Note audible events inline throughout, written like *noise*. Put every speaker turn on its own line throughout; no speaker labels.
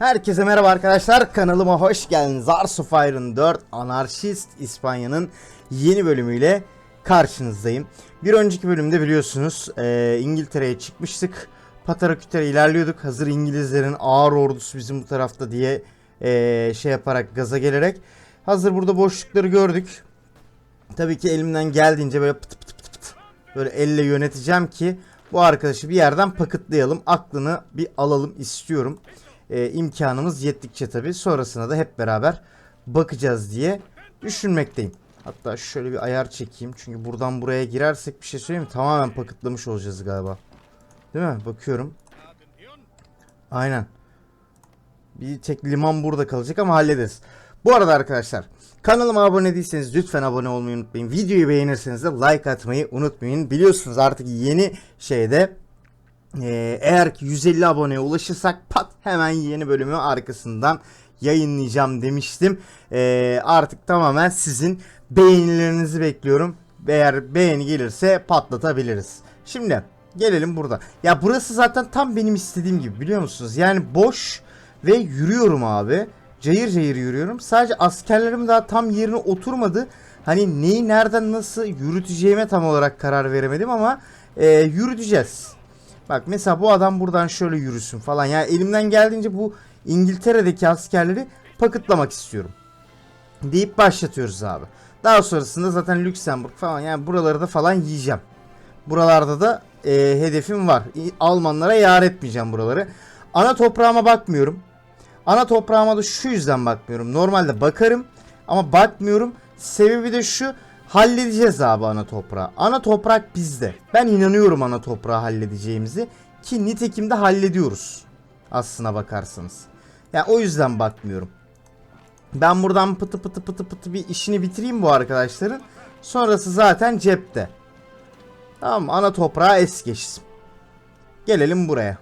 Herkese merhaba arkadaşlar kanalıma hoş geldiniz. Arsu Fire'ın 4 Anarşist İspanya'nın yeni bölümüyle karşınızdayım. Bir önceki bölümde biliyorsunuz e, İngiltere'ye çıkmıştık. Patarakütere ilerliyorduk. Hazır İngilizlerin ağır ordusu bizim bu tarafta diye e, şey yaparak gaza gelerek. Hazır burada boşlukları gördük. Tabii ki elimden geldiğince böyle pıt pıt pıt pıt böyle elle yöneteceğim ki bu arkadaşı bir yerden pakıtlayalım. Aklını bir alalım istiyorum. Ee, imkanımız yettikçe tabii. Sonrasına da hep beraber bakacağız diye düşünmekteyim. Hatta şöyle bir ayar çekeyim. Çünkü buradan buraya girersek bir şey söyleyeyim mi? Tamamen pakıtlamış olacağız galiba. Değil mi? Bakıyorum. Aynen. Bir tek liman burada kalacak ama hallederiz. Bu arada arkadaşlar kanalıma abone değilseniz lütfen abone olmayı unutmayın. Videoyu beğenirseniz de like atmayı unutmayın. Biliyorsunuz artık yeni şeyde e, eğer ki 150 aboneye ulaşırsak pat hemen yeni bölümü arkasından yayınlayacağım demiştim. E, artık tamamen sizin beğenilerinizi bekliyorum. Eğer beğeni gelirse patlatabiliriz. Şimdi gelelim burada. Ya burası zaten tam benim istediğim gibi biliyor musunuz? Yani boş ve yürüyorum abi. Cayır cayır yürüyorum. Sadece askerlerim daha tam yerine oturmadı. Hani neyi nereden nasıl yürüteceğime tam olarak karar veremedim ama e, yürüteceğiz. Bak mesela bu adam buradan şöyle yürüsün falan. Yani elimden geldiğince bu İngiltere'deki askerleri pakıtlamak istiyorum. Deyip başlatıyoruz abi. Daha sonrasında zaten Lüksemburg falan yani buraları da falan yiyeceğim. Buralarda da e, hedefim var. Almanlara yar etmeyeceğim buraları. Ana toprağıma bakmıyorum. Ana toprağıma da şu yüzden bakmıyorum. Normalde bakarım ama bakmıyorum. Sebebi de şu. Halledeceğiz abi ana toprağı. Ana toprak bizde. Ben inanıyorum ana toprağı halledeceğimizi. Ki nitekim de hallediyoruz. Aslına bakarsanız. Yani o yüzden bakmıyorum. Ben buradan pıtı pıtı pıtı pıtı bir işini bitireyim bu arkadaşların. Sonrası zaten cepte. Tamam ana toprağı es geçsin. Gelelim buraya.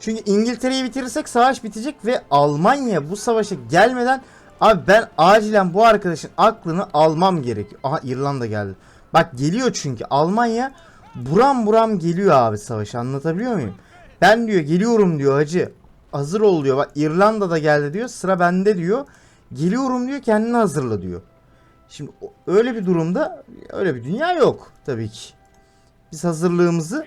Çünkü İngiltere'yi bitirirsek savaş bitecek ve Almanya bu savaşa gelmeden abi ben acilen bu arkadaşın aklını almam gerekiyor. Aha İrlanda geldi. Bak geliyor çünkü Almanya buram buram geliyor abi savaş anlatabiliyor muyum? Ben diyor geliyorum diyor hacı. Hazır ol diyor. Bak İrlanda da geldi diyor. Sıra bende diyor. Geliyorum diyor kendini hazırla diyor. Şimdi öyle bir durumda öyle bir dünya yok tabii ki. Biz hazırlığımızı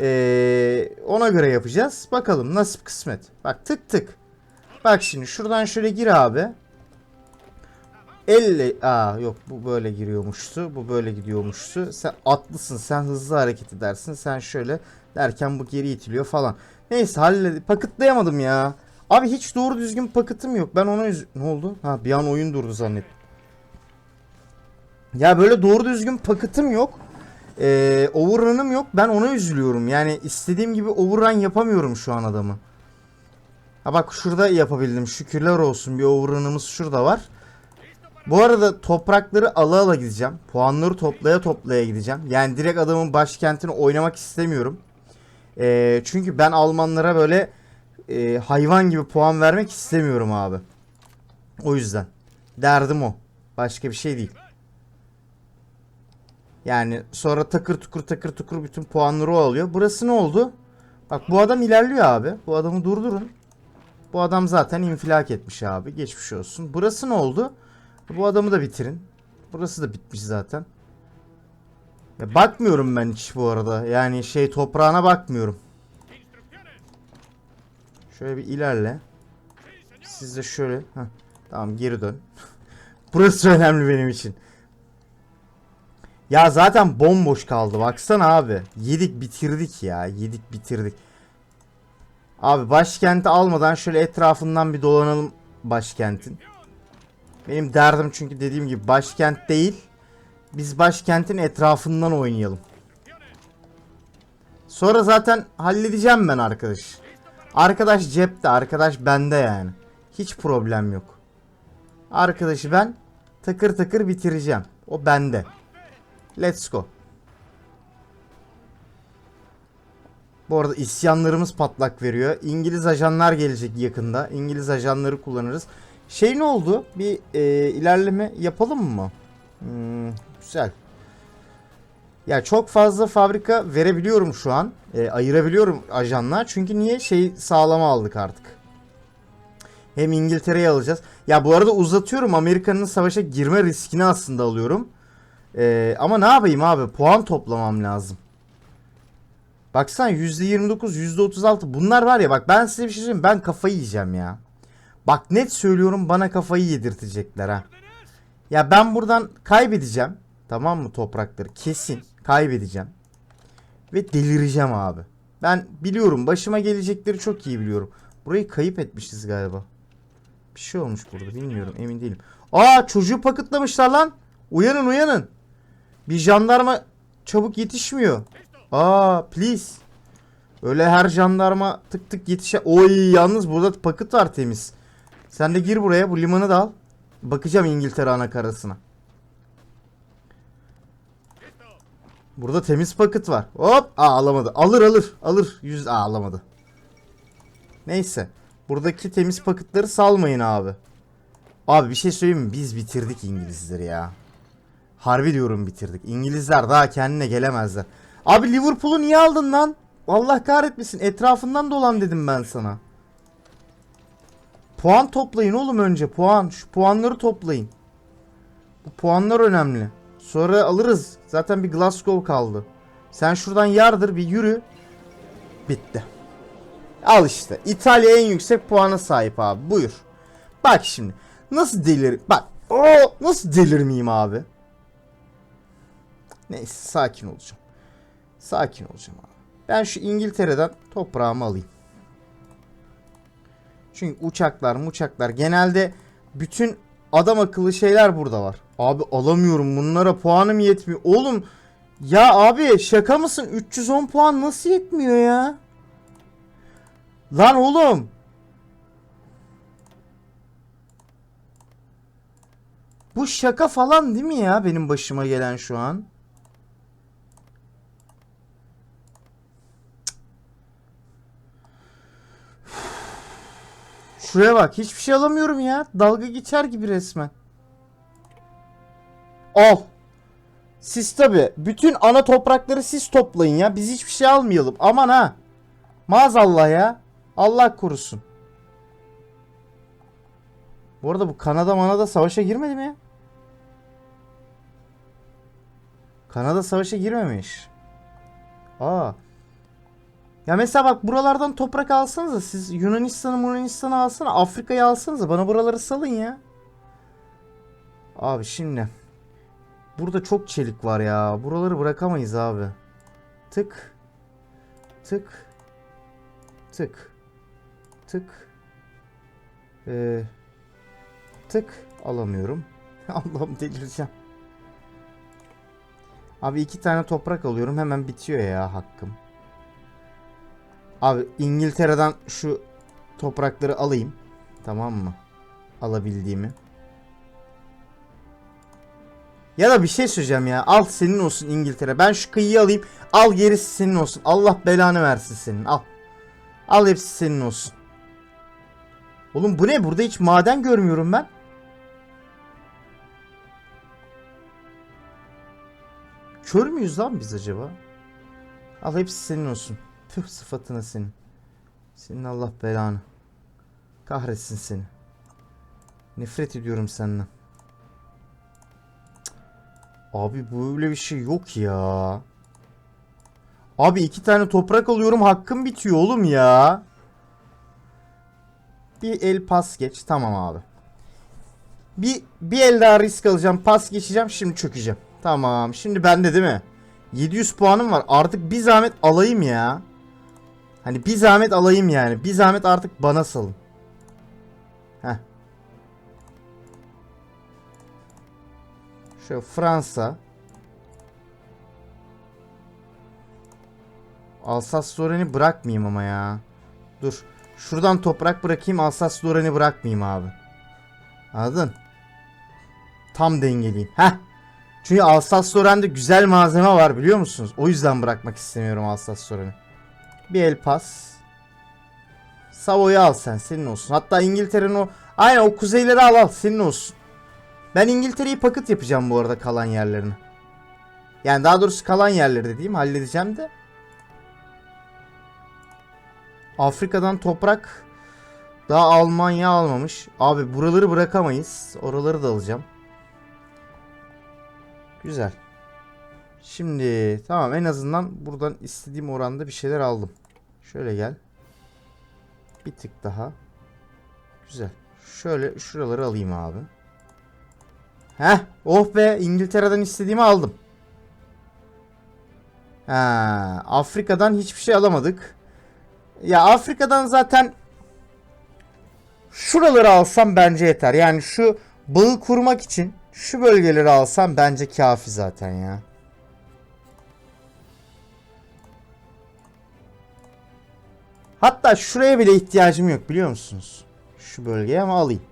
ee, ona göre yapacağız. Bakalım nasip kısmet. Bak tık tık. Bak şimdi şuradan şöyle gir abi. 50 aa yok bu böyle giriyormuştu. Bu böyle gidiyormuştu. Sen atlısın. Sen hızlı hareket edersin. Sen şöyle derken bu geri itiliyor falan. Neyse halledi. Pakıtlayamadım ya. Abi hiç doğru düzgün pakıtım yok. Ben ona üz- ne oldu? Ha bir an oyun durdu zannettim. Ya böyle doğru düzgün pakıtım yok. Ee, overrun'ım yok. Ben ona üzülüyorum. Yani istediğim gibi overrun yapamıyorum şu an adamı. Ha bak şurada yapabildim. Şükürler olsun. Bir overrun'ımız şurada var. Bu arada toprakları ala ala gideceğim. Puanları toplaya toplaya gideceğim. Yani direkt adamın başkentini oynamak istemiyorum. Ee, çünkü ben Almanlara böyle e, hayvan gibi puan vermek istemiyorum abi. O yüzden. Derdim o. Başka bir şey değil. Yani sonra takır tukur takır tukur bütün puanları o alıyor. Burası ne oldu? Bak bu adam ilerliyor abi. Bu adamı durdurun. Bu adam zaten infilak etmiş abi. Geçmiş olsun. Burası ne oldu? Bu adamı da bitirin. Burası da bitmiş zaten. Ya bakmıyorum ben hiç bu arada. Yani şey toprağına bakmıyorum. Şöyle bir ilerle. Siz de şöyle. Heh. Tamam geri dön. *laughs* Burası önemli benim için. Ya zaten bomboş kaldı. Baksana abi. Yedik bitirdik ya. Yedik bitirdik. Abi başkenti almadan şöyle etrafından bir dolanalım başkentin. Benim derdim çünkü dediğim gibi başkent değil. Biz başkentin etrafından oynayalım. Sonra zaten halledeceğim ben arkadaş. Arkadaş cepte, arkadaş bende yani. Hiç problem yok. Arkadaşı ben takır takır bitireceğim. O bende. Let's go. Bu arada isyanlarımız patlak veriyor. İngiliz ajanlar gelecek yakında. İngiliz ajanları kullanırız. Şey ne oldu? Bir e, ilerleme yapalım mı? Hmm, güzel. Ya çok fazla fabrika verebiliyorum şu an. E, ayırabiliyorum ajanlar. Çünkü niye şey sağlama aldık artık. Hem İngiltere'yi alacağız. Ya bu arada uzatıyorum. Amerika'nın savaşa girme riskini aslında alıyorum. Ee, ama ne yapayım abi? Puan toplamam lazım. Baksana %29, %36 bunlar var ya bak ben size bir şey söyleyeyim ben kafayı yiyeceğim ya. Bak net söylüyorum bana kafayı yedirtecekler ha. Ya ben buradan kaybedeceğim. Tamam mı toprakları? Kesin kaybedeceğim. Ve delireceğim abi. Ben biliyorum başıma gelecekleri çok iyi biliyorum. Burayı kayıp etmişiz galiba. Bir şey olmuş burada bilmiyorum emin değilim. Aa çocuğu paketlamışlar lan. Uyanın uyanın. Bir jandarma çabuk yetişmiyor. Aa please. Öyle her jandarma tık tık yetişe... Oy yalnız burada paket var temiz. Sen de gir buraya bu limanı da al. Bakacağım İngiltere anakarasına. Burada temiz paket var. Hop. Aa alamadı. Alır alır. Alır. Yüz... Aa alamadı. Neyse. Buradaki temiz paketleri salmayın abi. Abi bir şey söyleyeyim mi? Biz bitirdik İngilizleri ya. Harbi diyorum bitirdik. İngilizler daha kendine gelemezler. Abi Liverpool'u niye aldın lan? Allah kahretmesin. Etrafından dolan dedim ben sana. Puan toplayın oğlum önce. Puan. Şu puanları toplayın. Bu puanlar önemli. Sonra alırız. Zaten bir Glasgow kaldı. Sen şuradan yardır bir yürü. Bitti. Al işte. İtalya en yüksek puana sahip abi. Buyur. Bak şimdi. Nasıl delir... Bak. O nasıl delirmeyeyim abi? Neyse sakin olacağım. Sakin olacağım abi. Ben şu İngiltere'den toprağımı alayım. Çünkü uçaklar muçaklar genelde bütün adam akıllı şeyler burada var. Abi alamıyorum bunlara puanım yetmiyor. Oğlum ya abi şaka mısın 310 puan nasıl yetmiyor ya? Lan oğlum. Bu şaka falan değil mi ya benim başıma gelen şu an? Şuraya bak hiçbir şey alamıyorum ya. Dalga geçer gibi resmen. Al. Siz tabi bütün ana toprakları siz toplayın ya. Biz hiçbir şey almayalım. Aman ha. Maazallah ya. Allah korusun. Bu arada bu Kanada Manada savaşa girmedi mi ya? Kanada savaşa girmemiş. Aa. Ya mesela bak buralardan toprak alsanıza siz Yunanistan'ı Yunanistan'ı alsana Afrika'yı alsanıza bana buraları salın ya. Abi şimdi. Burada çok çelik var ya. Buraları bırakamayız abi. Tık. Tık. Tık. Tık. Ee, tık. Alamıyorum. *laughs* Allah'ım delireceğim. Abi iki tane toprak alıyorum. Hemen bitiyor ya hakkım. Abi İngiltere'den şu toprakları alayım. Tamam mı? Alabildiğimi. Ya da bir şey söyleyeceğim ya. Al senin olsun İngiltere. Ben şu kıyıyı alayım. Al gerisi senin olsun. Allah belanı versin senin. Al. Al hepsi senin olsun. Oğlum bu ne? Burada hiç maden görmüyorum ben. Kör müyüz lan biz acaba? Al hepsi senin olsun. Tüh sıfatına senin. Senin Allah belanı. Kahretsin seni. Nefret ediyorum senden. Abi böyle bir şey yok ya. Abi iki tane toprak alıyorum hakkım bitiyor oğlum ya. Bir el pas geç. Tamam abi. Bir, bir el daha risk alacağım. Pas geçeceğim. Şimdi çökeceğim. Tamam. Şimdi bende değil mi? 700 puanım var. Artık bir zahmet alayım ya. Hani bir zahmet alayım yani. Bir zahmet artık bana salın. Heh. Şu Fransa. Alsas Lorraine'i bırakmayayım ama ya. Dur. Şuradan toprak bırakayım Alsas Lorraine'i bırakmayayım abi. Anladın? Tam dengeleyeyim. Heh. Çünkü Alsas Lorraine'de güzel malzeme var biliyor musunuz? O yüzden bırakmak istemiyorum Alsas Lorraine'i. Bir el pas. Savoy'u al sen senin olsun. Hatta İngiltere'nin o aynen o kuzeyleri al al senin olsun. Ben İngiltere'yi paket yapacağım bu arada kalan yerlerini. Yani daha doğrusu kalan yerleri dediğim halledeceğim de. Afrika'dan toprak Daha Almanya almamış. Abi buraları bırakamayız. Oraları da alacağım. Güzel. Şimdi tamam en azından buradan istediğim oranda bir şeyler aldım. Şöyle gel. Bir tık daha. Güzel. Şöyle şuraları alayım abi. Heh. Oh be İngiltere'den istediğimi aldım. Ha, Afrika'dan hiçbir şey alamadık. Ya Afrika'dan zaten şuraları alsam bence yeter. Yani şu bağı kurmak için şu bölgeleri alsam bence kafi zaten ya. Hatta şuraya bile ihtiyacım yok biliyor musunuz? Şu bölgeye ama alayım.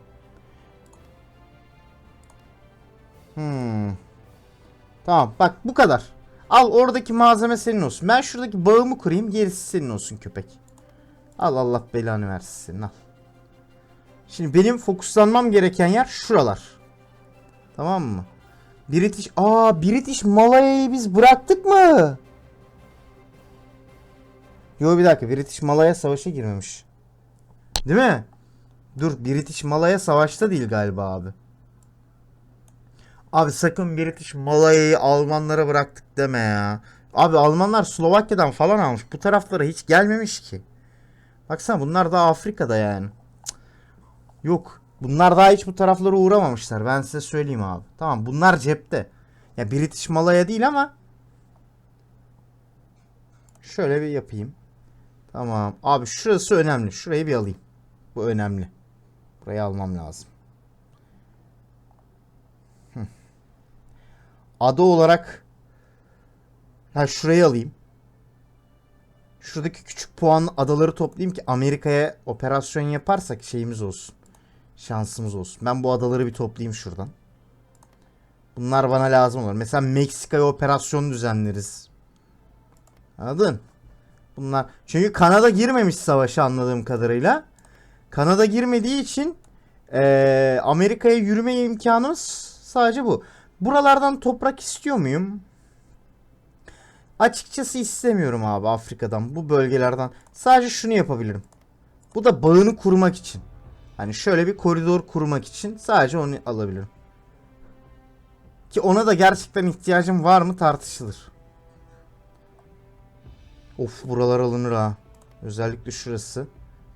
Hmm. Tamam bak bu kadar. Al oradaki malzeme senin olsun. Ben şuradaki bağımı kurayım gerisi senin olsun köpek. Al Allah belanı versin senin al. Şimdi benim fokuslanmam gereken yer şuralar. Tamam mı? British... Aa British Malaya'yı biz bıraktık mı? Yo bir dakika British Malaya savaşa girmemiş. Değil mi? Dur British Malaya savaşta değil galiba abi. Abi sakın British Malaya'yı Almanlara bıraktık deme ya. Abi Almanlar Slovakya'dan falan almış. Bu taraflara hiç gelmemiş ki. Baksana bunlar da Afrika'da yani. Yok. Bunlar daha hiç bu taraflara uğramamışlar. Ben size söyleyeyim abi. Tamam bunlar cepte. Ya British Malaya değil ama şöyle bir yapayım. Tamam. Abi şurası önemli. Şurayı bir alayım. Bu önemli. Burayı almam lazım. Ada olarak ha şurayı alayım. Şuradaki küçük puanlı adaları toplayayım ki Amerika'ya operasyon yaparsak şeyimiz olsun. Şansımız olsun. Ben bu adaları bir toplayayım şuradan. Bunlar bana lazım olur. Mesela Meksika'ya operasyon düzenleriz. Anladın? Bunlar çünkü Kanada girmemiş savaşa anladığım kadarıyla. Kanada girmediği için eee, Amerika'ya yürüme imkanımız sadece bu. Buralardan toprak istiyor muyum? Açıkçası istemiyorum abi Afrika'dan bu bölgelerden. Sadece şunu yapabilirim. Bu da bağını kurmak için. Hani şöyle bir koridor kurmak için sadece onu alabilirim. Ki ona da gerçekten ihtiyacım var mı tartışılır. Of buralar alınır ha. Özellikle şurası.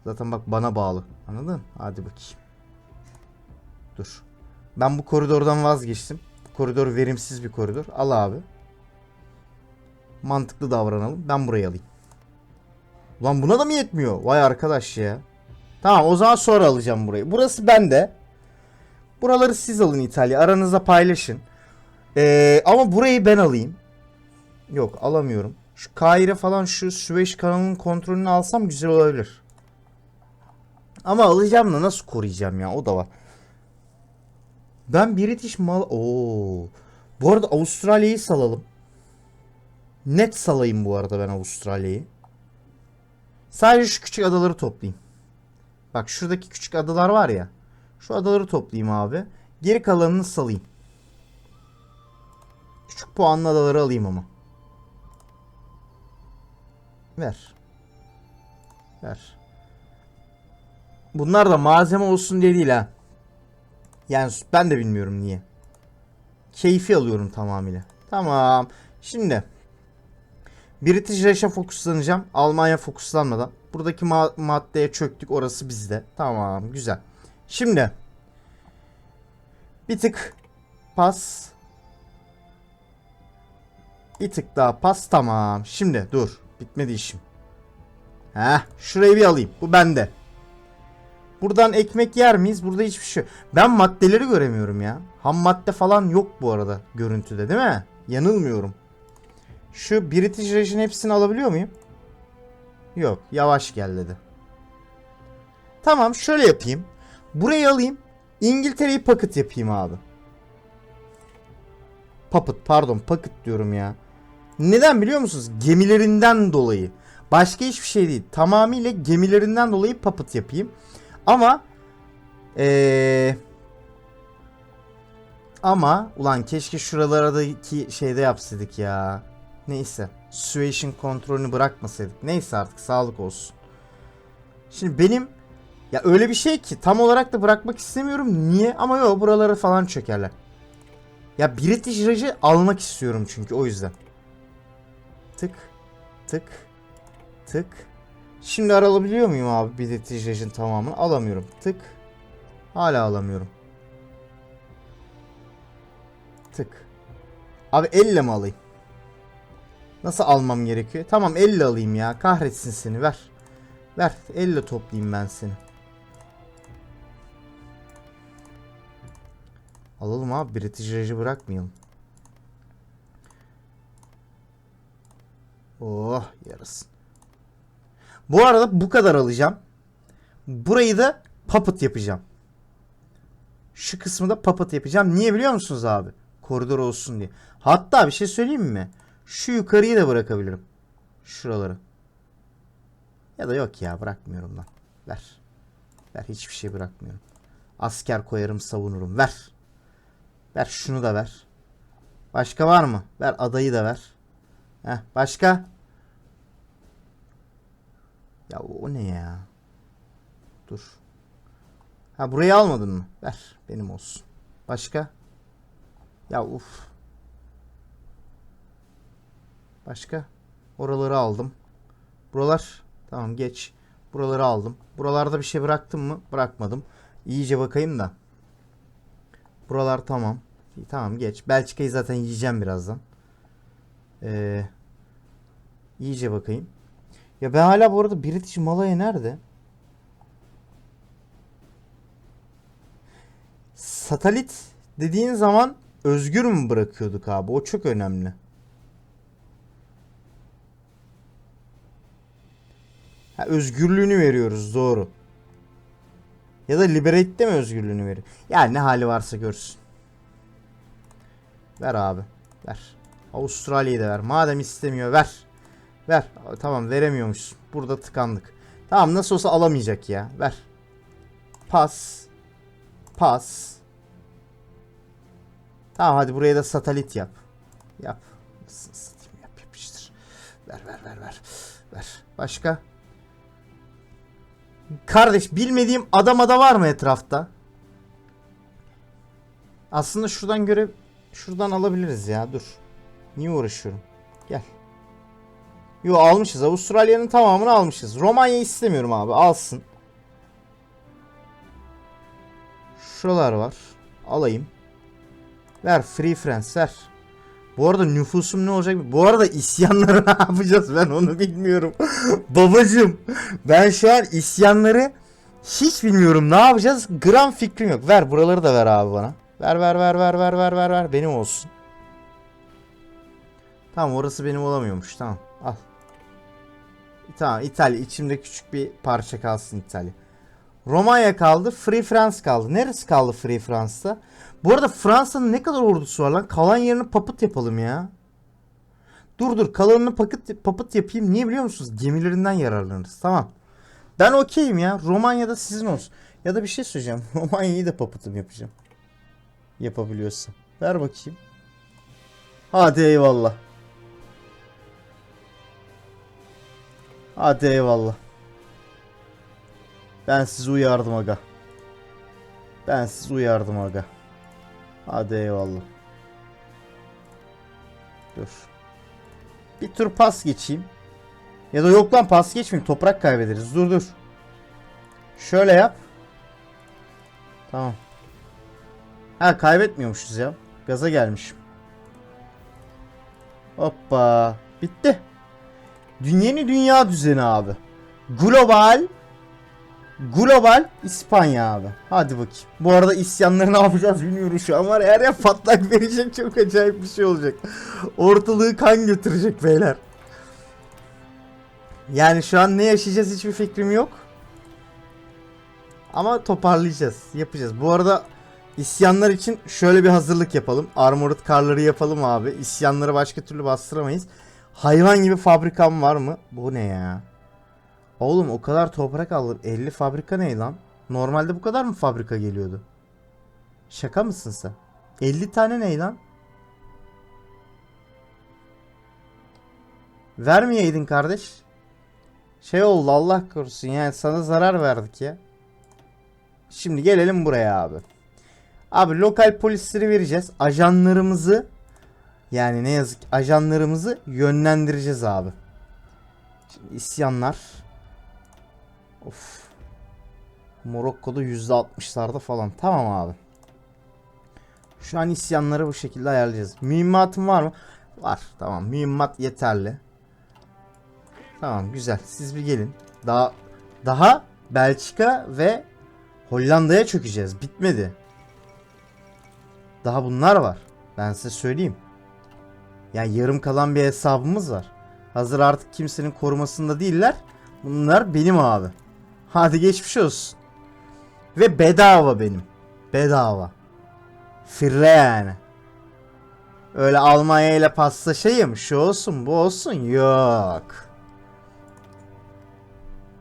Zaten bak bana bağlı. Anladın? Hadi bakayım. Dur. Ben bu koridordan vazgeçtim. Bu koridor verimsiz bir koridor. Al abi. Mantıklı davranalım. Ben burayı alayım. Ulan buna da mı yetmiyor? Vay arkadaş ya. Tamam o zaman sonra alacağım burayı. Burası bende. Buraları siz alın İtalya. Aranızda paylaşın. Ee, ama burayı ben alayım. Yok alamıyorum. Şu Kahire falan şu Süveyş kanalının kontrolünü alsam güzel olabilir. Ama alacağım da nasıl koruyacağım ya o da var. Ben British mal... Oo. Bu arada Avustralya'yı salalım. Net salayım bu arada ben Avustralya'yı. Sadece şu küçük adaları toplayayım. Bak şuradaki küçük adalar var ya. Şu adaları toplayayım abi. Geri kalanını salayım. Küçük puanlı adaları alayım ama. Ver. Ver. Bunlar da malzeme olsun diye değil ha. Yani ben de bilmiyorum niye. Keyfi alıyorum tamamıyla. Tamam. Şimdi British Rush'a fokuslanacağım. Almanya fokuslanmadan. Buradaki ma- maddeye çöktük. Orası bizde. Tamam. Güzel. Şimdi bir tık pas. Bir tık daha pas. Tamam. Şimdi dur. Bitmedi işim. Heh. Şurayı bir alayım. Bu bende. Buradan ekmek yer miyiz? Burada hiçbir şey. Ben maddeleri göremiyorum ya. Ham madde falan yok bu arada görüntüde değil mi? Yanılmıyorum. Şu British Raj'ın hepsini alabiliyor muyum? Yok. Yavaş gel dedi. Tamam şöyle yapayım. Burayı alayım. İngiltere'yi paket yapayım abi. Puppet pardon paket diyorum ya. Neden biliyor musunuz? Gemilerinden dolayı. Başka hiçbir şey değil. Tamamıyla gemilerinden dolayı puppet yapayım. Ama ee, ama ulan keşke şuralardaki şeyde yapsaydık ya. Neyse. Süveyş'in kontrolünü bırakmasaydık. Neyse artık sağlık olsun. Şimdi benim Ya öyle bir şey ki tam olarak da bırakmak istemiyorum. Niye? Ama yok buraları falan çökerler. Ya British Rage'ı almak istiyorum çünkü o yüzden. Tık tık tık. Şimdi alabiliyor muyum abi British Rage'in tamamını? Alamıyorum. Tık. Hala alamıyorum. Tık. Abi elle mi alayım? Nasıl almam gerekiyor? Tamam elle alayım ya. Kahretsin seni ver. Ver elle toplayayım ben seni. Alalım abi Rage'ı bırakmayalım. Oh yarasın. Bu arada bu kadar alacağım. Burayı da puppet yapacağım. Şu kısmı da puppet yapacağım. Niye biliyor musunuz abi? Koridor olsun diye. Hatta bir şey söyleyeyim mi? Şu yukarıyı da bırakabilirim. Şuraları. Ya da yok ya bırakmıyorum lan. Ver. Ver hiçbir şey bırakmıyorum. Asker koyarım savunurum. Ver. Ver şunu da ver. Başka var mı? Ver adayı da ver. Heh, başka? Ya o ne ya? Dur. Ha burayı almadın mı? Ver. Benim olsun. Başka? Ya uf. Başka? Oraları aldım. Buralar. Tamam geç. Buraları aldım. Buralarda bir şey bıraktım mı? Bırakmadım. İyice bakayım da. Buralar tamam. Tamam geç. Belçika'yı zaten yiyeceğim birazdan. Ee, iyice bakayım. Ya ben hala bu arada British Malaya nerede? Satelit dediğin zaman özgür mü bırakıyorduk abi? O çok önemli. Ha, özgürlüğünü veriyoruz doğru. Ya da Liberate'de mi özgürlüğünü veriyor? Yani ne hali varsa görsün. Ver abi. Ver. Avustralya'yı da ver. Madem istemiyor ver. Ver. Tamam veremiyormuşsun. Burada tıkandık. Tamam nasıl olsa alamayacak ya. Ver. Pas. Pas. Tamam hadi buraya da satelit yap. Yap. Nasıl satayım yap yapıştır. Ver ver ver ver. Ver. Başka? Kardeş bilmediğim adam ada var mı etrafta? Aslında şuradan göre şuradan alabiliriz ya dur. Niye uğraşıyorum? Gel. Yo almışız. Avustralya'nın tamamını almışız. Romanya istemiyorum abi. Alsın. Şuralar var. Alayım. Ver Free France ver. Bu arada nüfusum ne olacak? Bu arada isyanları *laughs* ne yapacağız ben onu bilmiyorum. *laughs* Babacım ben şu an isyanları hiç bilmiyorum. Ne yapacağız? Gram fikrim yok. Ver buraları da ver abi bana. Ver ver ver ver ver ver ver ver. Benim olsun. Tamam orası benim olamıyormuş. Tamam al. Tamam İtalya içimde küçük bir parça kalsın İtalya. Romanya kaldı. Free France kaldı. Neresi kaldı Free France'da? Bu arada Fransa'nın ne kadar ordusu var lan? Kalan yerini papıt yapalım ya. Dur dur kalanını pakıt, papıt yapayım. Niye biliyor musunuz? Gemilerinden yararlanırız. Tamam. Ben okeyim ya. Romanya'da sizin olsun. Ya da bir şey söyleyeceğim. *laughs* Romanya'yı da papıtım yapacağım. Yapabiliyorsam. Ver bakayım. Hadi eyvallah. Hadi eyvallah. Ben sizi uyardım aga. Ben sizi uyardım aga. Hadi eyvallah. Dur. Bir tur pas geçeyim. Ya da yok lan pas geçmeyeyim. Toprak kaybederiz. Dur dur. Şöyle yap. Tamam. Ha kaybetmiyormuşuz ya. Gaza gelmişim. Hoppa. Bitti. Dünyanın dünya düzeni abi. Global Global İspanya abi. Hadi bakayım. Bu arada isyanları *laughs* ne yapacağız bilmiyorum şu an var. ya, Her yer patlak *laughs* verecek çok acayip bir şey olacak. Ortalığı kan götürecek beyler. Yani şu an ne yaşayacağız hiçbir fikrim yok. Ama toparlayacağız. Yapacağız. Bu arada isyanlar için şöyle bir hazırlık yapalım. Armored car'ları yapalım abi. İsyanları başka türlü bastıramayız. Hayvan gibi fabrikam var mı? Bu ne ya? Oğlum o kadar toprak alır. 50 fabrika ne lan? Normalde bu kadar mı fabrika geliyordu? Şaka mısın sen? 50 tane ne lan? Vermeyeydin kardeş. Şey oldu Allah korusun yani sana zarar verdik ya. Şimdi gelelim buraya abi. Abi lokal polisleri vereceğiz. Ajanlarımızı yani ne yazık ki ajanlarımızı yönlendireceğiz abi. Şimdi isyanlar. Of. Morokko'da %60'larda falan. Tamam abi. Şu an isyanları bu şekilde ayarlayacağız. Mühimmatım var mı? Var. Tamam. Mühimmat yeterli. Tamam güzel. Siz bir gelin. Daha daha Belçika ve Hollanda'ya çökeceğiz. Bitmedi. Daha bunlar var. Ben size söyleyeyim. Yani yarım kalan bir hesabımız var. Hazır artık kimsenin korumasında değiller. Bunlar benim abi. Hadi geçmiş olsun. Ve bedava benim. Bedava. Firre yani. Öyle Almanya ile paslaşayım. Şu olsun bu olsun. Yok.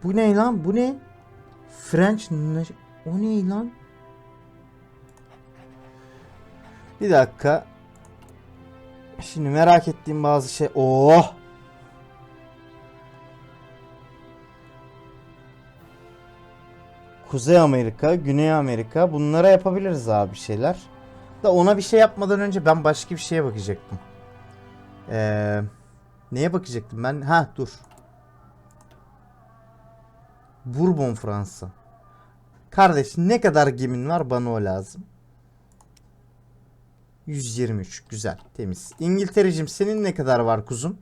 Bu ne lan? Bu ne? French? O ne lan? Bir dakika. Şimdi merak ettiğim bazı şey. Oh! Kuzey Amerika, Güney Amerika bunlara yapabiliriz abi bir şeyler. Da ona bir şey yapmadan önce ben başka bir şeye bakacaktım. Ee, neye bakacaktım ben? Ha dur. Bourbon Fransa. Kardeş ne kadar gemin var bana o lazım. 123 güzel temiz. İngiltere'cim senin ne kadar var kuzum?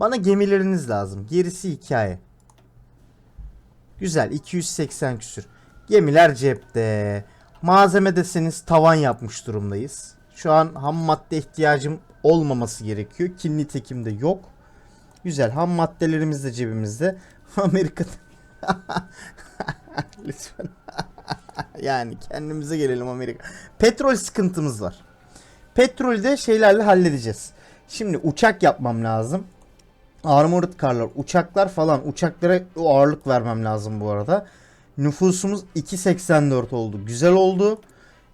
Bana gemileriniz lazım. Gerisi hikaye. Güzel 280 küsür. Gemiler cepte. Malzeme deseniz tavan yapmış durumdayız. Şu an ham madde ihtiyacım olmaması gerekiyor. Ki nitekim de yok. Güzel ham maddelerimiz de cebimizde. *laughs* Amerika *laughs* Lütfen. *laughs* yani kendimize gelelim Amerika. Petrol sıkıntımız var. Petrolde şeylerle halledeceğiz. Şimdi uçak yapmam lazım. Armored car'lar, uçaklar falan. Uçaklara ağırlık vermem lazım bu arada. Nüfusumuz 2.84 oldu. Güzel oldu.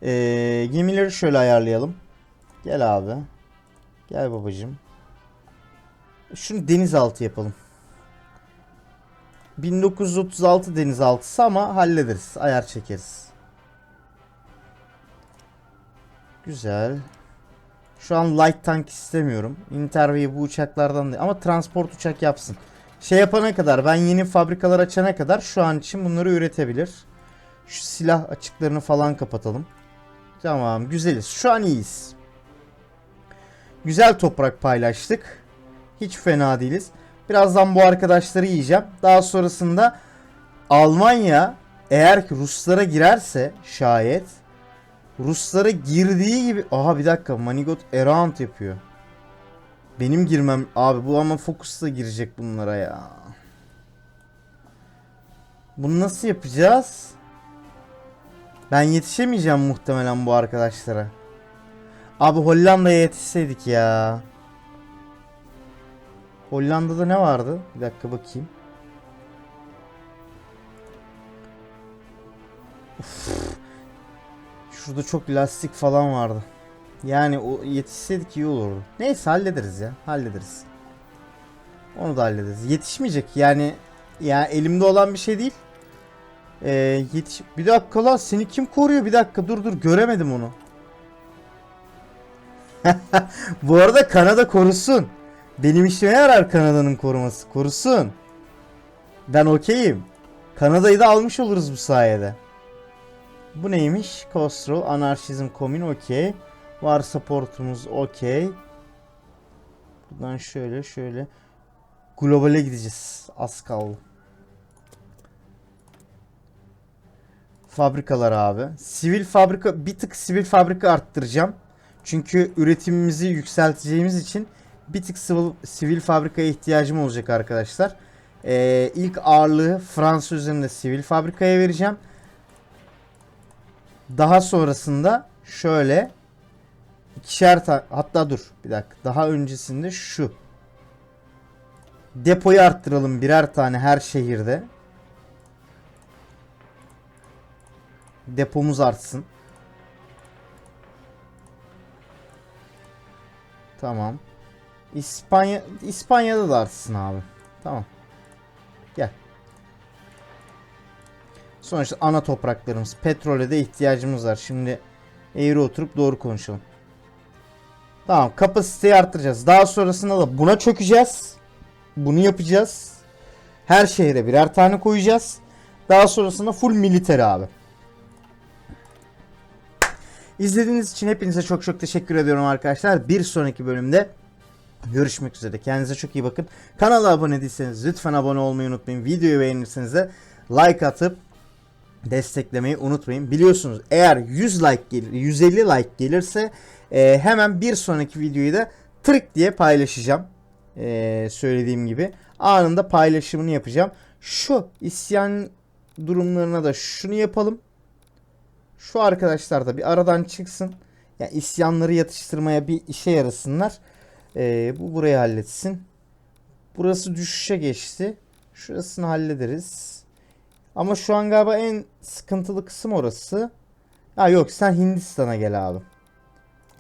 Ee, gemileri şöyle ayarlayalım. Gel abi. Gel babacım. Şunu denizaltı yapalım. 1936 denizaltısı ama hallederiz. Ayar çekeriz. Güzel. Şu an light tank istemiyorum. Interview bu uçaklardan değil. Ama transport uçak yapsın. Şey yapana kadar ben yeni fabrikalar açana kadar şu an için bunları üretebilir. Şu silah açıklarını falan kapatalım. Tamam güzeliz. Şu an iyiyiz. Güzel toprak paylaştık. Hiç fena değiliz. Birazdan bu arkadaşları yiyeceğim. Daha sonrasında Almanya eğer ki Ruslara girerse şayet Ruslara girdiği gibi aha bir dakika Manigot Around yapıyor. Benim girmem abi bu ama Focus'ta girecek bunlara ya. Bunu nasıl yapacağız? Ben yetişemeyeceğim muhtemelen bu arkadaşlara. Abi Hollanda'ya yetişseydik ya. Hollanda'da ne vardı? Bir dakika bakayım. Uf. Şurada çok lastik falan vardı. Yani o yetişseydik iyi olurdu. Neyse hallederiz ya. Hallederiz. Onu da hallederiz. Yetişmeyecek yani. Ya elimde olan bir şey değil. Ee, yetiş... Bir dakika lan seni kim koruyor? Bir dakika dur dur göremedim onu. *laughs* Bu arada Kanada korusun. Benim işime yarar Kanada'nın koruması. Korusun. Ben okeyim. Kanada'yı da almış oluruz bu sayede. Bu neymiş? Costro, Anarşizm Komün okey. Var supportumuz okey. Buradan şöyle şöyle. Globale gideceğiz. Az kaldı. Fabrikalar abi. Sivil fabrika bir tık sivil fabrika arttıracağım. Çünkü üretimimizi yükselteceğimiz için bir tık sivil, sivil fabrikaya ihtiyacım olacak arkadaşlar. Ee, ilk ağırlığı Fransa üzerinde sivil fabrikaya vereceğim. Daha sonrasında şöyle ikişer ta hatta dur bir dakika daha öncesinde şu depoyu arttıralım birer tane her şehirde. Depomuz artsın. Tamam. İspanya İspanya'da da artsın abi. Tamam. Gel. Sonuçta ana topraklarımız. Petrole de ihtiyacımız var. Şimdi eğri oturup doğru konuşalım. Tamam kapasiteyi arttıracağız. Daha sonrasında da buna çökeceğiz. Bunu yapacağız. Her şehre birer tane koyacağız. Daha sonrasında full military abi. İzlediğiniz için hepinize çok çok teşekkür ediyorum arkadaşlar. Bir sonraki bölümde görüşmek üzere. Kendinize çok iyi bakın. Kanala abone değilseniz lütfen abone olmayı unutmayın. Videoyu beğenirseniz de like atıp desteklemeyi unutmayın. Biliyorsunuz eğer 100 like gelir, 150 like gelirse e, hemen bir sonraki videoyu da trik diye paylaşacağım. E, söylediğim gibi anında paylaşımını yapacağım. Şu isyan durumlarına da şunu yapalım. Şu arkadaşlar da bir aradan çıksın. Yani isyanları yatıştırmaya bir işe yarasınlar. E, bu burayı halletsin. Burası düşüşe geçti. Şurasını hallederiz. Ama şu an galiba en sıkıntılı kısım orası. Ha yok sen Hindistan'a gel abi.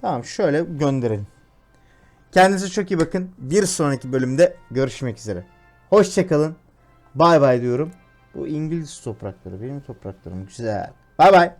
Tamam şöyle gönderelim. Kendinize çok iyi bakın. Bir sonraki bölümde görüşmek üzere. Hoşçakalın. Bay bay diyorum. Bu İngiliz toprakları benim topraklarım güzel. Bay bay.